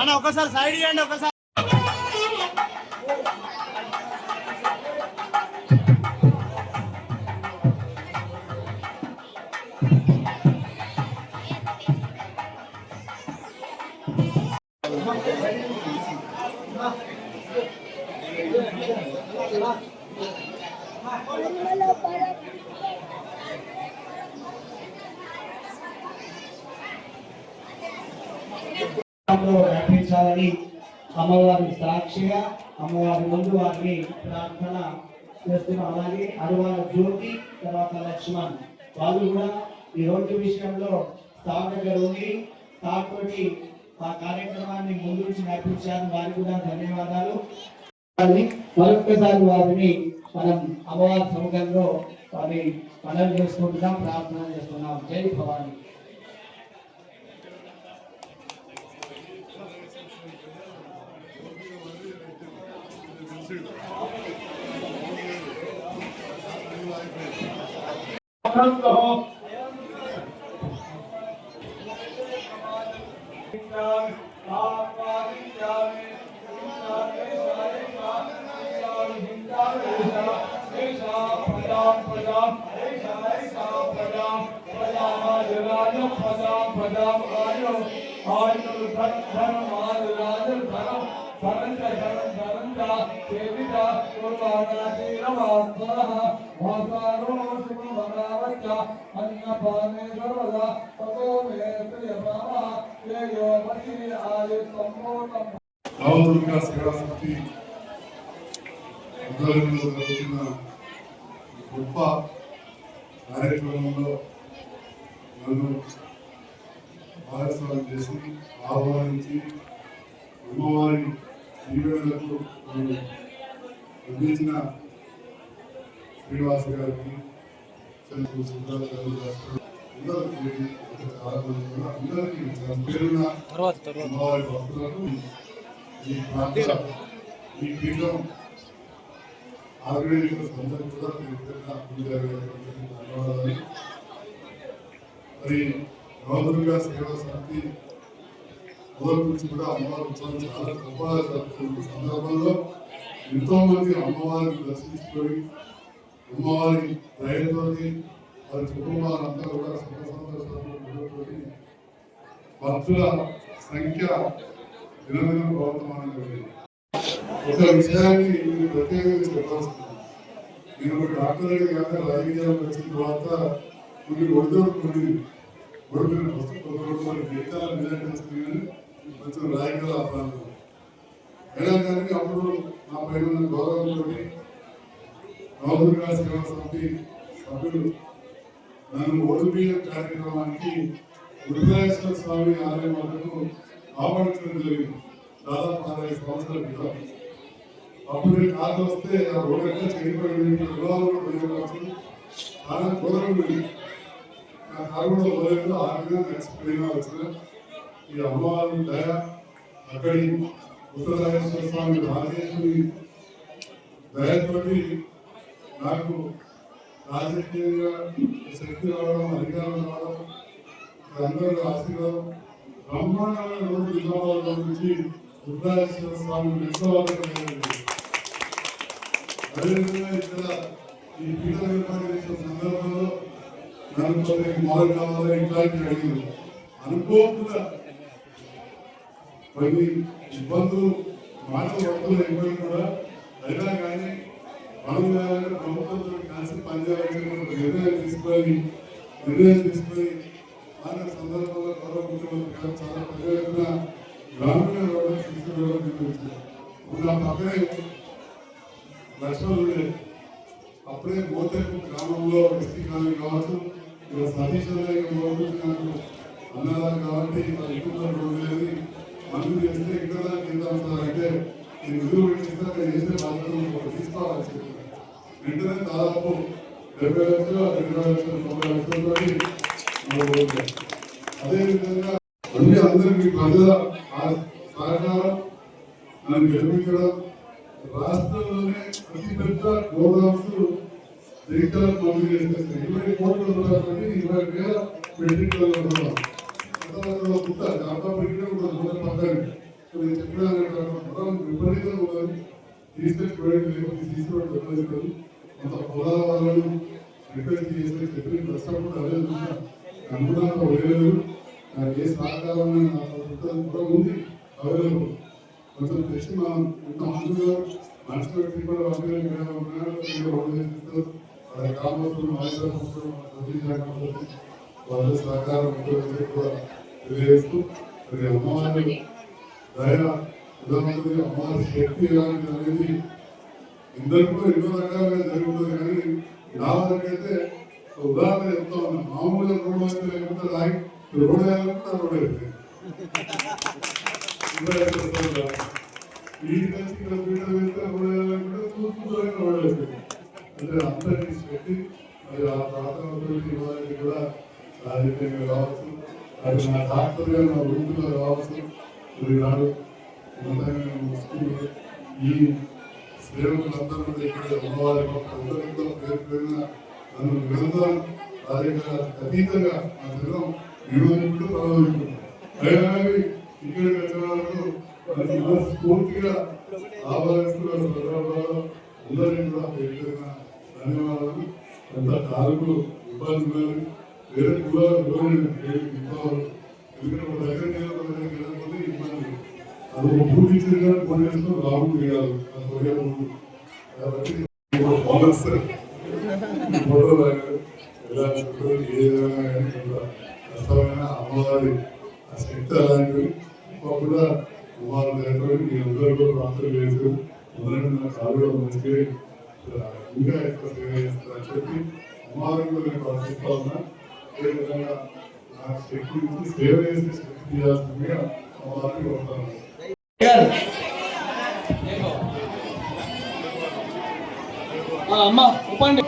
అన్న ఒకసారి సైడ్ చేయండి ఒకసారి. నడిపించాలని అమ్మవారి సాక్షిగా అమ్మవారి ముందు వారిని ప్రార్థన చేస్తున్నాం. అలాగే అరువాల జ్యోతి తర్వాత లక్ష్మణ్. వాళ్ళు కూడా ఈ రోడ్డు విషయంలో సార్ దగ్గర ఉండి ఆ కార్యక్రమాన్ని ముందుంచి నడిపించారు వారికి కూడా ధన్యవాదాలు. మరొక్కసారి వారిని మనం అమ్మవారి సముఖంలో వారిని మనం చేసుకుంటున్నాం ప్రార్థన చేస్తున్నాం. జై భవాని. నవదుర్గా శివశక్తి ఆధ్వర్యంలో జరుగుతున్న గొప్ప కార్యక్రమంలో నన్ను భాగస్వామ్యం చేసి ఆహ్వానించి అమ్మవారి దీవెనలకు నన్ను అందించిన శ్రీనివాస గారికి చంద్రు సుబ్రాజ గారు అందరికీ చాలా మంది ఉన్నారు. అందరికీ పేరున అమ్మవారి భక్తులకు ఈ ప్రాంత ఈ పీఠం ఆర్గనైజేషన్ అందరికీ కూడా పేరు పేరున పూజారి ధన్యవాదాలు మరి నవదుర్గా సేవా సమితి మొదటి నుంచి కూడా అమ్మవారి ఉత్సవం చాలా గొప్పగా జరుపుతున్న సందర్భంలో ఎంతో మంది అమ్మవారిని దర్శించుకొని అమ్మవారి దయతో వారి కుటుంబాలంతా కూడా సుఖ సంతోషాలతో భక్తుల సంఖ్య నిరంతరం ప్రవర్తమానం ఒక విషయాన్ని నేను ప్రత్యేకంగా చెప్పాల్సింది నేను ఒక డాక్టర్ గారి కాక రాజకీయాలకు వచ్చిన తర్వాత కొన్ని రోజులు కొన్ని ఒడిపోయిన ఫస్ట్ కొంత రోజు మరి జీతాల నిజాన్ని అయినా కానీ అప్పుడు నా పైన ఉన్న గౌరవంతో నవదుర్గా సేవా సమితి సభ్యులు నన్ను ఓడిపియ కార్యక్రమానికి స్వామి ఆలయం వద్దకు ఆహ్వానించడం జరిగింది. దాదాపు పదహైదు సంవత్సరాల క్రితం. అప్పుడు నేను వస్తే ఆ రోడ్ ఎక్కడ చేయబడింది వివాహాలు కూడా చాలా దూరం నా కారు కూడా పోలేదు ఆ విధంగా నడిచిపోయినా వచ్చిన ఈ అమ్మవారి దయ అక్కడి ఉత్తరాయేశ్వర స్వామి రాజేశ్వరి దయతోటి నాకు రాజకీయంగా శక్తి రావడం అధికారం రావడం అందరూ ఆశీర్వాదం. బ్రహ్మాండమైన రోజు నిజామాబాద్ నుంచి రుద్రాయేశ్వర స్వామి విశ్వవాదం అదేవిధంగా ఇక్కడ ఈ పీఠ ఏర్పాటు చేసిన సందర్భంలో నన్ను కొన్ని మొదలు ఇట్లాంటి అనుకోకుండా కొన్ని ఇబ్బందులు మాటలు వద్దులు ఇబ్బంది కూడా అయినా కానీ మనం చేయాలంటే ప్రభుత్వంతో కలిసి పనిచేయాలని నిర్ణయం తీసుకొని నిర్ణయం తీసుకొని ఆయన సందర్భంలో గౌరవ ముఖ్యమంత్రి గారు చాలా పెద్ద గ్రామీణ రోడ్డు తీసుకురావడం నిర్ణయించారు ఇప్పుడు ఆ పక్కనే లక్ష్మణుడే అప్పుడే మోతేపు గ్రామంలో ఎస్టీ కాలనీ కావచ్చు ఇక్కడ సతీష్ గవర్నమెంట్ నాకు కాబట్టి ఎక్కువ రోడ్డు లేదు చేస్తే ఇక్కడ దాకా అంటే నేను ఎదురు పెట్టిస్తే అక్కడ చేసే బాధ్యత తీసుకోవాలని చెప్పి వెంటనే దాదాపు డెబ్బై లక్షలు లక్షలు తొంభై లక్షలతో అదేవిధంగా అన్ని అందరికీ ప్రజల సహకారం నన్ను గెలిపించడం. రాష్ట్రంలోనే అతి పెద్ద గోదామ్స్ పంపిణీ ఇరవై కోట్ల రూపాయలు ఇరవై వేల మెట్రిక్ టన్నుల గోదాం కూడా దూరం పక్కన నేను చెప్పిన విపరీతంగా ఉన్నది. తీసుకొచ్చి ప్రొడక్ట్ లేకపోతే తీసుకోవడం చెప్పలేదు కాదు. కొంత పొలాల వాళ్ళని రిక్వెస్ట్ చేసి చెప్పి కష్టపడి అదే చూసిన వదిలేదు నాకు ఏ సహకారం కూడా ఉంది. అవైలబుల్. కొంచెం తెచ్చి మనం ఇంత మనసు వాళ్ళ గ్రామస్తులు మాట్లాడుకుంటూ వాళ్ళ సహకారం ఉంటుందని కూడా తెలియజేస్తూ మరి అమ్మవారి దయ ఉదాహరణకి అమ్మవారి శక్తి ఎలాంటిది అనేది ఇందరికీ ఎన్నో రకాలుగా జరుగుతుంది కానీ నా వరకైతే ఉదాహరణ చెప్తా మామూలుగా రోడ్డు అయితే లేకపోతే రాయి రోడ్డు వేయాలంటే రోడ్డు అయిపోయింది ఈ కలిసి రోడ్డు వేయాలంటే రోడ్డు అయిపోయింది అంటే అందరినీ శక్తి మరి ఆ ప్రాంతంలో ఇవ్వడానికి కూడా రాజకీయంగా కావచ్చు అది నా డాక్టర్ గారు నా వృత్తిలో కావచ్చు మరి నాడు ఈ సేవకులందరూ ఇక్కడ అమ్మవారి అందరితో పేరు పేరున నన్ను నిరంతరం అతీతంగా నా శరీరం వినోదింపుడు ప్రభావించుకుంటుంది అయినా స్ఫూర్తిగా అందరికీ కూడా పేరు ధన్యవాదాలు. ఎంత కారులు ఇబ్బంది వేరే కూడా ఎందుకంటే ఒక దగ్గర వెళ్ళకపోతే ఇబ్బంది. అది ఒక పూర్తి ఇచ్చిన కొన్ని లాభం చేయాలి అది కాబట్టి ఎలా కష్టమైన అమ్మవారి శక్తి అలాంటివి కూడా దగ్గర అందరూ కూడా ప్రార్థన నా కాలు మంచిగా ఇంకా ఎక్కువ సేవ చేస్తారని చెప్పి కుమారుడు కూడా నేను ప్రార్థిస్తా ఉన్నా ఏ విధంగా శక్తి నుంచి సేవ చేసే శక్తి చేయాల్సిందిగా అమ్మవారిని కోరుతాను ఆ, అమ్మ ఒప్పండి